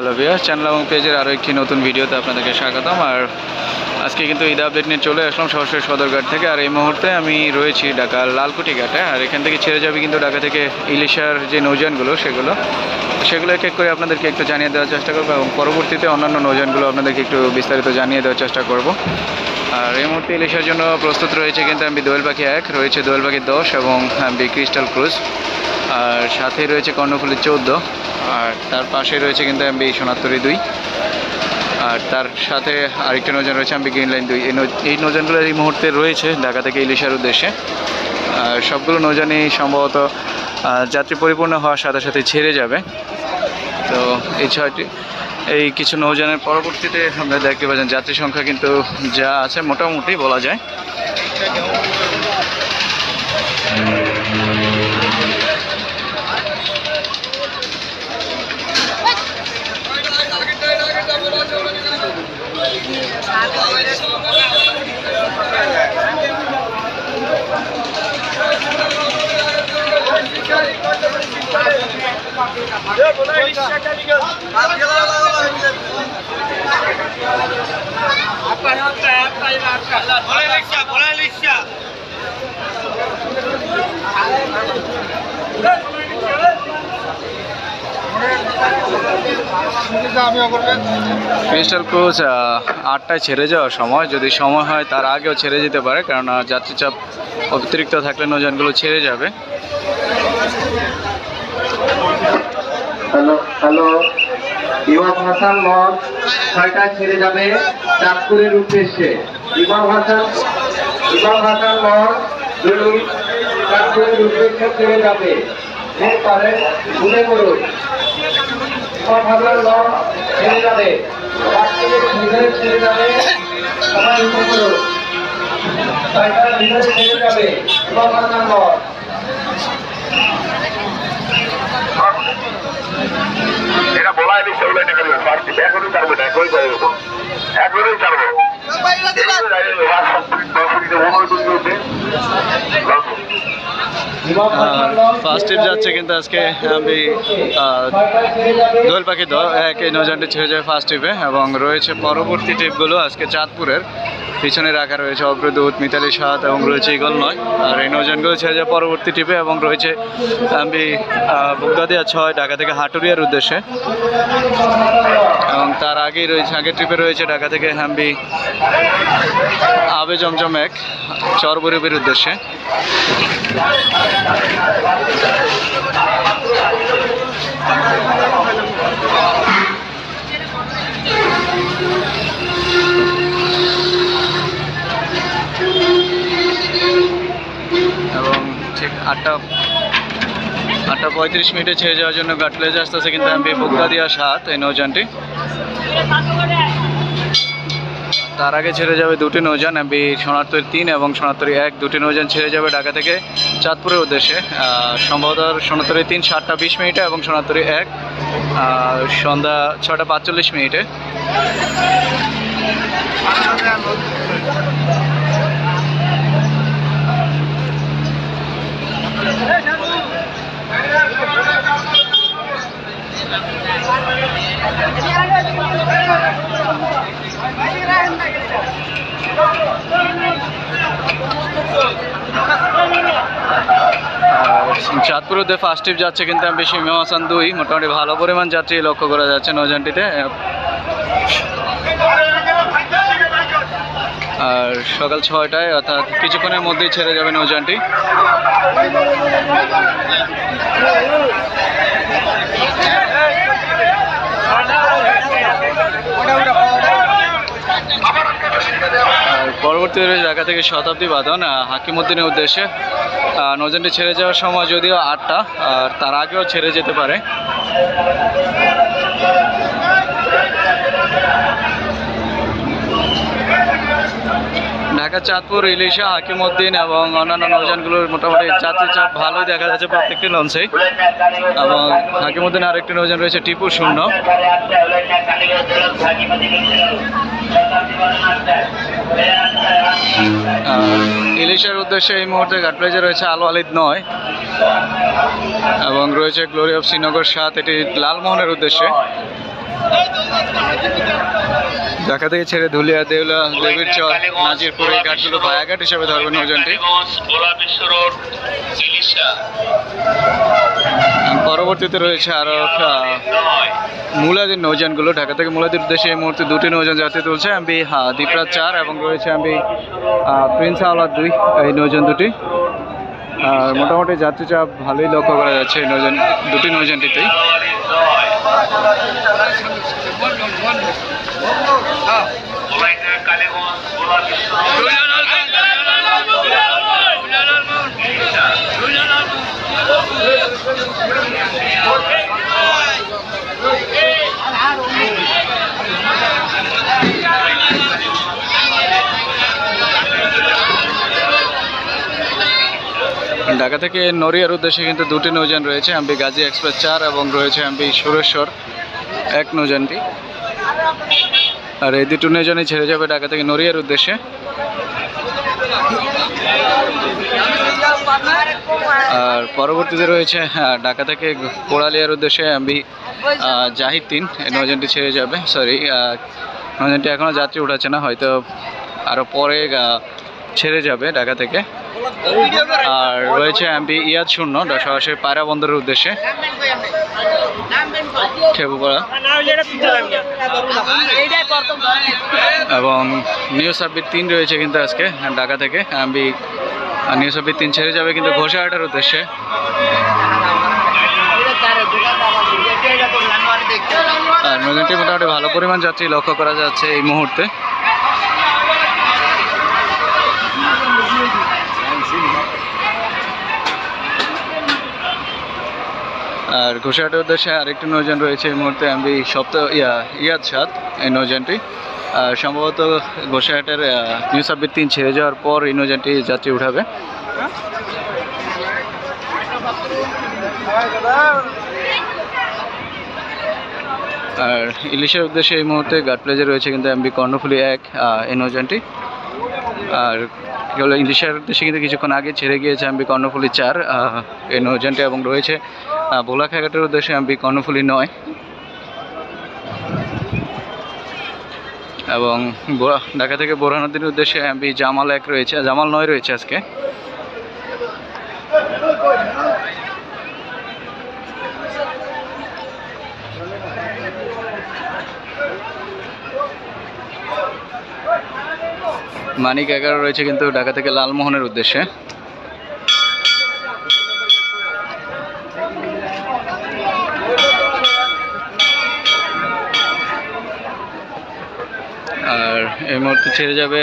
Hello বিয়ার channel এবং পেজের আরও একটি নতুন ভিডিওতে আপনাদেরকে স্বাগতম। আর আজকে কিন্তু ঈদ আপডেট নিয়ে চলে আসলাম সরাসরি সদরঘাট থেকে। আর এই মুহূর্তে আমি রয়েছি ঢাকার লালকুটি ঘাটে। আর এখান থেকে ছেড়ে যাবে কিন্তু ঢাকা থেকে ইলিশার যে নৌজানগুলো সেগুলো সেগুলো এক এক করে আপনাদেরকে একটু জানিয়ে দেওয়ার চেষ্টা করব এবং পরবর্তীতে অন্যান্য নৌজানগুলো আপনাদেরকে একটু বিস্তারিত জানিয়ে দেওয়ার চেষ্টা করব। আর এই মুহূর্তে ইলিশার জন্য প্রস্তুত রয়েছে কিন্তু আমি দোয়েল পাখি এক, রয়েছে দোয়েল পাখি দশ এবং বি ক্রিস্টাল ক্রুজ। আর সাথে রয়েছে কর্ণফুলি চৌদ্দ। আর তার পাশে রয়েছে কিন্তু এমবি সোনাত্তরি দুই। আর তার সাথে আরেকটা নৌযান রয়েছে এমবি গ্রিন লাইন দুই। এই নৌ- এই মুহূর্তে রয়েছে ঢাকা থেকে ইলিশার উদ্দেশ্যে। আর সবগুলো নৌযানই সম্ভবত যাত্রী পরিপূর্ণ হওয়ার সাথে সাথে ছেড়ে যাবে। তো এই ছয়টি, এই কিছু নৌযানের পরবর্তীতে আমরা দেখতে পাচ্ছেন যাত্রী সংখ্যা কিন্তু যা আছে মোটামুটি বলা যায়। ক্রিস্টাল ক্রুজ আটটায় ছেড়ে যাওয়ার সময় যদি সময় হয় তার আগেও ছেড়ে যেতে পারে কারণ আহ, যাত্রী চাপ অতিরিক্ত থাকলে নৌযানগুলো ছেড়ে যাবে। Hello hello. ইমাম হাসান মঠ ছয়টায় ছেড়ে যাবে চাঁদপুরের উদ্দেশ্যে। ইমাম হাসান ইমাম হাসান মঠ দুই চাঁদপুরের উদ্দেশ্যে ছেড়ে যাবে। এরপরে মঠ ছেড়ে যাবে। ছেড়ে যাবে। ছেড়ে যাবে পারছি এখনই ছাড়বো না এখনই ছাড়বো এখনই হাসান মঠ ফার্স্ট ট্রিপ যাচ্ছে কিন্তু আজকে আমি দোয়েল পাখি এক এই নৌযানটি ছেড়ে যায় ফার্স্ট ট্রিপে এবং রয়েছে পরবর্তী ট্রিপগুলো আজকে চাঁদপুরের। পিছনে রাখা রয়েছে অগ্রদূত মিতালি সাত এবং রয়েছে ইগল নয়। আর এই নৌযানগুলো ছেড়ে যায় পরবর্তী ট্রিপে এবং রয়েছে আমি বুগদাদিয়া ছয়, ঢাকা থেকে হাটুরিয়ার উদ্দেশ্যে। এবং তার আগেই রয়েছে, আগের ট্রিপে রয়েছে ঢাকা থেকে হ্যাম্বি আবে জমজম এক, চরবরিবের উদ্দেশ্যে। এবং ঠিক আটটা আটটা পঁয়ত্রিশ মিনিটে ছেড়ে যাওয়ার জন্য গাটলেজ আসতেছে, কিন্তু আমি বুকদা দিয়া সাত, এই নৌযানটি। তার আগে ছেড়ে যাবে দুটি নৌযান এমবি সোনাত্তর তিন এবং সোনাত্তর এক। দুটি নৌযান ছেড়ে যাবে ঢাকা থেকে চাঁদপুরের উদ্দেশ্যে। সম্ভবত সোনাত্তরি তিন, সাতটা বিশ মিনিটে এবং সোনাত্তরি এক। সন্ধ্যা ছটা পাঁচচল্লিশ মিনিটে। চাঁদপুর উদ্দে ফার্স্ট ট্রিপ যাচ্ছে কিন্তু আমি বেশি ইমাম হাসান দুই। মোটামুটি ভালো পরিমাণ যাত্রী লক্ষ্য করা যাচ্ছে নৌযানটিতে। আর সকাল ছয়টায় অর্থাৎ কিছুক্ষণের মধ্যেই ছেড়ে যাবে নৌযানটি আর পরবর্তী ঢাকা থেকে শতাব্দী বাদন হাকিমুদ্দিনের উদ্দেশ্যে। আহ, নৌযানটি ছেড়ে যাওয়ার সময় যদিও আটটা আর তার আগেও ছেড়ে যেতে পারে। ঢাকা, চাঁদপুর, ইলিশা হাকিমুদ্দিন এবং অন্যান্য নৌযানগুলোর মোটামুটি যাত্রী চাপ ভালোই দেখা যাচ্ছে প্রত্যেকটি লঞ্চেই এবং হাকিমুদ্দিন আরেকটি নৌযান রয়েছে টিপু শূন্য। ইলিশের উদ্দেশ্যে এই মুহূর্তে ঘাটপ্লেজে রয়েছে আলো আলিদ নয় এবং রয়েছে গ্লোরি অফ শ্রীনগর সাত, এটি লালমোহনের উদ্দেশ্যে। ঢাকা থেকে ছেড়ে ধুলিয়া, দেউলা দেবীর চর নাজিরপুর এই ঘাটগুলো ভায়াঘাট হিসেবে ধরবেন ইলিশা পরবর্তীতে রয়েছে আরও মূলাদির নৌযানগুলো ঢাকা থেকে মূলাদির উদ্দেশ্যে এই মুহূর্তে দুটি নৌযান যাত্রী তুলছে। আমি দ্বীপরাজ চার এবং রয়েছে আমি প্রিন্স আওলাদ দুই। এই নৌযান দুটি। আর মোটামুটি যাত্রী চাপ ভালোই লক্ষ্য করা যাচ্ছে এই নৌযান দুটি নৌযানটিতেই ঢাকা থেকে নড়িয়ার উদ্দেশ্যে কিন্তু দুটি নৌযান রয়েছে, এমবি গাজী এক্সপ্রেস চার এবং রয়েছে এমবি সুরেশ্বর এক নৌযানটি। আর এই দুটো নিয়ে ছেড়ে যাবে ঢাকা থেকে নড়িয়ার উদ্দেশ্যে। আর পরবর্তীতে রয়েছে হ্যাঁ, ঢাকা থেকে কোড়ালিয়ার উদ্দেশ্যে আমি জাহিদ তিন নজনটি ছেড়ে যাবে সরি নজনটি এখনও যাত্রী উঠাচ্ছে না হয়তো আরও পরে ছেড়ে যাবে ঢাকা থেকে। আর রয়েছে এমপি ইয়াদ শূন্য সরাসরি পায়রা বন্দরের উদ্দেশ্যে। এবং নিউ সাব্বির তিন রয়েছে কিন্তু আজকে, ঢাকা থেকে। এমবি নিউ সাব্বির তিন ছেড়ে যাবে কিন্তু ঘোষাহাটের উদ্দেশ্যে। আর নদীটি মোটামুটি ভালো পরিমাণ যাত্রী লক্ষ্য করা যাচ্ছে এই মুহূর্তে। আর ঘোষাহাটের উদ্দেশ্যে আরেকটি নৌযান রয়েছে এই মুহূর্তে আমি সপ্তাহ, ইয়া, ইয়াদ সাত এই নৌযানটি। আর সম্ভবত ঘোষাহাটের নিউ সাব্বির তিন ছেড়ে যাওয়ার পর এই নৌযানটি যাত্রী উঠাবে। আর ইলিশের উদ্দেশ্যে এই মুহূর্তে গার্ড প্লেজে রয়েছে কিন্তু এমবি কর্ণফুলি এক এই নৌযানটি। আর হলো ইলিশের দেশে কিন্তু কিছুক্ষণ আগে ছেড়ে গিয়েছে আমি কর্ণফুলি চার এই নৌযানটি এবং রয়েছে আহ, ভোলা খেঘাটের উদ্দেশ্যে আমি কর্ণফুলি নয়। এবং ঢাকা থেকে বোরহানুদ্দিনের উদ্দেশ্যে আমি জামাল এক রয়েছে জামাল নয় রয়েছে আজকে। মানিক এগারো রয়েছে কিন্তু ঢাকা থেকে লালমোহনের উদ্দেশ্যে। আর এই মুহূর্তে ছেড়ে যাবে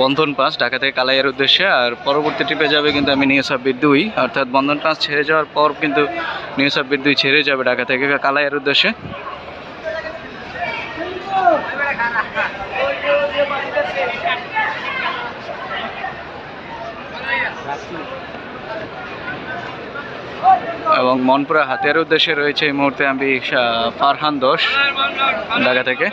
বন্ধন পাস ঢাকা থেকে কালাইয়ের উদ্দেশ্যে। আর পরবর্তী ট্রিপে যাবে কিন্তু আমি নিউ সাব্বির দুই। অর্থাৎ বন্ধন পাস ছেড়ে যাওয়ার পর কিন্তু নিউ সাব্বির দুই ছেড়ে যাবে ঢাকা থেকে কালাইয়ের উদ্দেশ্যে। এবং মনপুরা হাতিয়ার উদ্দেশ্যে রয়েছে এই মুহূর্তে আমি ফারহান দোষ ঢাকা থেকে।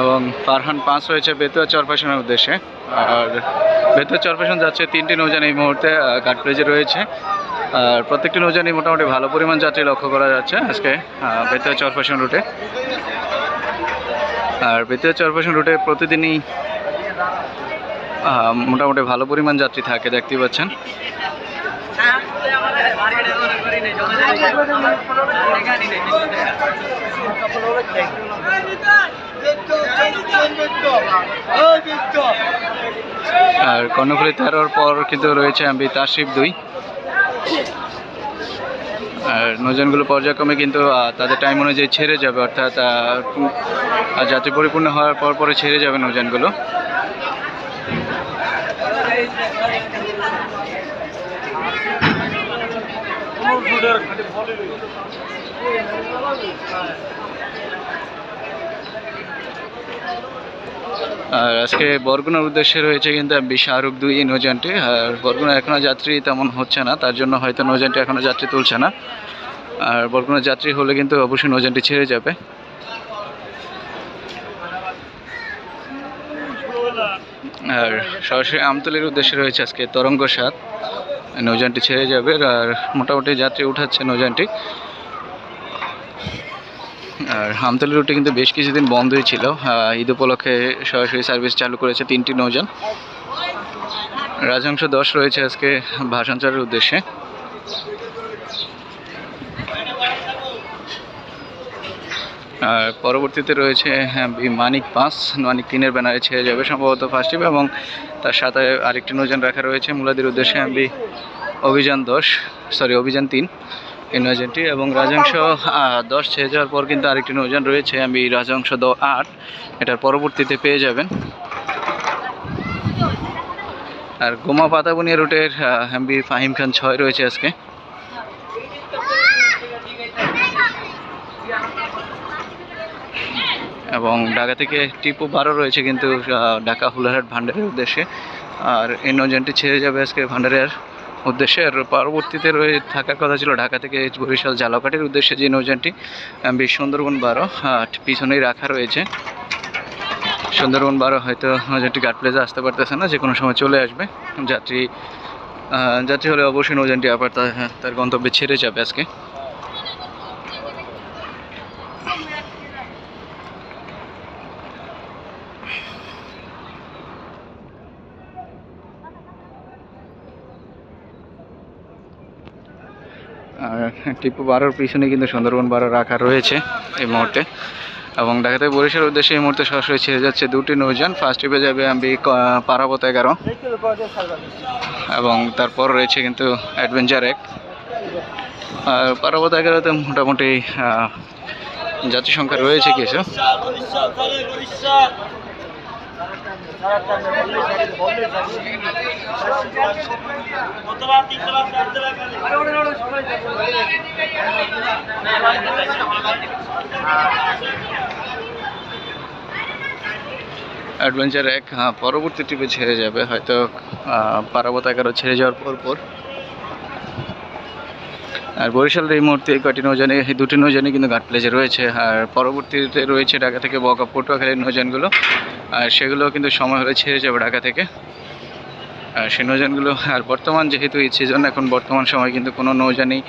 এবং ফারহান পাঁচ রয়েছে বেতুয়া চরপাশনের উদ্দেশ্যে। আর বেতুয়া চরপাশন যাচ্ছে তিনটি নৌযান এই মুহূর্তে ঘাট প্লেজে রয়েছে। আর প্রত্যেকটি নৌযানই মোটামুটি ভালো পরিমাণ যাত্রী লক্ষ্য করা যাচ্ছে আজকে বেতুয়া চরপাশন রুটে। আর বেতুয়া চরপাশন রুটে প্রতিদিনই মোটামুটি ভালো পরিমাণ যাত্রী থাকে, দেখতেই পাচ্ছেন। আর কর্ণফুলি তেরোর পর কিন্তু রয়েছে আমি তাসিফ দুই। আর নৌযানগুলো পর্যায়ক্রমে কিন্তু তাদের টাইম অনুযায়ী ছেড়ে যাবে, অর্থাৎ যাত্রী পরিপূর্ণ হওয়ার পর পরে ছেড়ে যাবে নৌযানগুলো। আর আজকে বরগুনার উদ্দেশ্যে রয়েছে কিন্তু শাহরুখ দুই এই নৌযানটি। আর বরগুনা এখনও যাত্রী তেমন হচ্ছে না, তার জন্য হয়তো নৌযানটি এখনও যাত্রী তুলছে না। আর বরগুনার যাত্রী হলে কিন্তু অবশ্যই নৌযানটি ছেড়ে যাবে। আর সরাসরি আমতলির উদ্দেশ্যে রয়েছে আজকে তরঙ্গ সাত, নৌযানটি ছেড়ে যাবে। আর মোটামুটি যাত্রী উঠাচ্ছে নৌযানটি। আর হামতলি রুটে কিন্তু বেশ কিছুদিন বন্ধই ছিল। ঈদ উপলক্ষে সরাসরি সার্ভিস চালু করেছে তিনটি নৌযান। রাজহংস দশ রয়েছে আজকে ভাষাঞ্চলের উদ্দেশ্যে। আর পরবর্তীতে রয়েছে হ্যাঁ, মানিক পাঁচ। মানিক তিনের ব্যানারে ছেড়ে যাবে সম্ভবত ফার্স্ট টিপ এবং তার সাথে আরেকটি নৌযান রাখা রয়েছে। মুলাদির উদ্দেশ্যে অভিযান দশ সরি অভিযান তিন। এই নৌযানটি এবং আহ, দশ ছেড়ে যাওয়ার পর কিন্তু আরেকটি নৌযান রয়েছে আমি রাজহংস দ আট। এটার পরবর্তীতে পেয়ে যাবেন। আর গোমা পাতাবুনিয়া রুটের এমবি ফাহিম খান ছয় রয়েছে আজকে। এবং ঢাকা থেকে টিপু বারো রয়েছে কিন্তু ঢাকা হুলারহাট ভান্ডারের উদ্দেশ্যে। আর এই নৌযানটি ছেড়ে যাবে আজকে ভান্ডারের উদ্দেশ্যে আর পরবর্তীতে রয়ে থাকার কথা ছিল ঢাকা থেকে বরিশাল জালাকাটির উদ্দেশ্যে যে নৌযানটি বেশ সুন্দরবন বারো পিছনেই রাখা রয়েছে। সুন্দরবন বারো হয়তো নৌযানটি গার্ড প্লেসে আসতে পারতেছে না যে কোনো সময় চলে আসবে। যাত্রী যাত্রী হলে অবশ্যই নৌযানটি আবার তার গন্তব্যে ছেড়ে যাবে আজকে আর টিপু বারোর পিছনে কিন্তু সুন্দরবন বারো রাখা রয়েছে এই মুহূর্তে। এবং ঢাকা থেকে বরিশাল উদ্দেশ্যে এই মুহূর্তে সরাসরি ছেড়ে যাচ্ছে দুটি নৌযান। ফার্স্ট ট্রিপে যাবে আমি পারাবত এগারো। এবং তারপর রয়েছে কিন্তু অ্যাডভেঞ্চার এক। আর পারাবত এগারোতে মোটামুটি আহ, যাত্রী সংখ্যা রয়েছে কিছু। অ্যাডভেঞ্চার এক হ্যাঁ, পরবর্তী ট্রিপে ছেড়ে যাবে হয়তো পারাবত এগারো ছেড়ে যাওয়ার পর পর। আর বরিশালের এই মুহূর্তে কয়টি নৌজানে এই দুটি নৌজানে কিন্তু ঘাট প্লেজে রয়েছে। আর পরবর্তীতে রয়েছে ঢাকা থেকে বকা পটুয়াখালীর নৌজানগুলো আর সেগুলো কিন্তু সময় হলে ছেড়ে যাবে ঢাকা থেকে। আর সেই নৌজানগুলো আর বর্তমান যেহেতু এই সিজন এখন বর্তমান সময় কিন্তু কোনো নৌযানই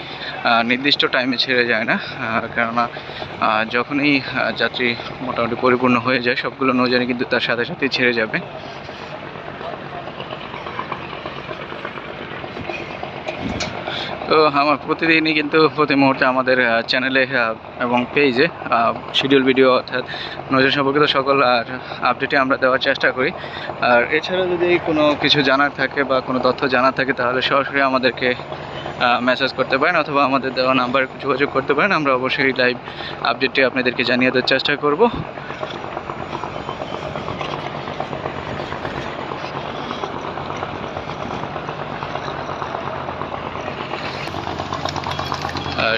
নির্দিষ্ট টাইমে ছেড়ে যায় না। কেননা যখনই যাত্রী মোটামুটি পরিপূর্ণ হয়ে যায়, সবগুলো নৌযানই কিন্তু তার সাথে সাথেই ছেড়ে যাবে। তো আমার প্রতিদিনই কিন্তু প্রতি মুহূর্তে আমাদের চ্যানেলে এবং পেজে শিডিউল ভিডিও অর্থাৎ নজর সম্পর্কিত সকল, আর আপডেটে আমরা দেওয়ার চেষ্টা করি। আর এছাড়া যদি কোনো কিছু জানার থাকে বা কোনো তথ্য জানার থাকে, তাহলে সরাসরি আমাদেরকে মেসেজ করতে পারেন অথবা আমাদের দেওয়া নাম্বার যোগাযোগ করতে পারেন। আমরা অবশ্যই লাইভ আপডেটটি আপনাদেরকে জানিয়ে দেওয়ার চেষ্টা করব।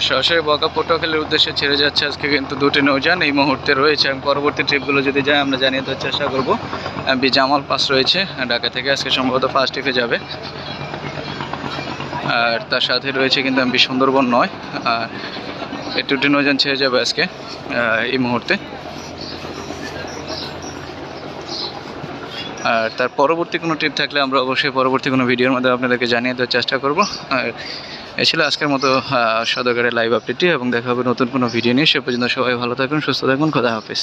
সরাসরি বকা পটুয়াখালীর উদ্দেশ্যে ছেড়ে যাচ্ছে আজকে কিন্তু দুটি নৌযান এই মুহূর্তে রয়েছে। এবং পরবর্তী ট্রিপগুলো যদি যায় আমরা জানিয়ে দেওয়ার চেষ্টা করব। বি জামাল পাস রয়েছে, ঢাকা থেকে আজকে সম্ভবত ফার্স্ট ট্রিপে যাবে। আর তার সাথে রয়েছে কিন্তু এমবি সুন্দরবন নয়। আর এই দুটি নৌযান ছেড়ে যাবে আজকে এই মুহূর্তে। আর তার পরবর্তী কোনো ট্রিপ থাকলে আমরা অবশ্যই পরবর্তী কোনো ভিডিওর মধ্যে আপনাদেরকে জানিয়ে দেওয়ার চেষ্টা করব। আর এ ছিল আজকের মতো সদরকারের লাইভ আপডেটটি এবং দেখা হবে নতুন কোনো ভিডিও নিয়ে। সে পর্যন্ত সবাই ভালো থাকুন, সুস্থ থাকুন, খোদা হাফিজ।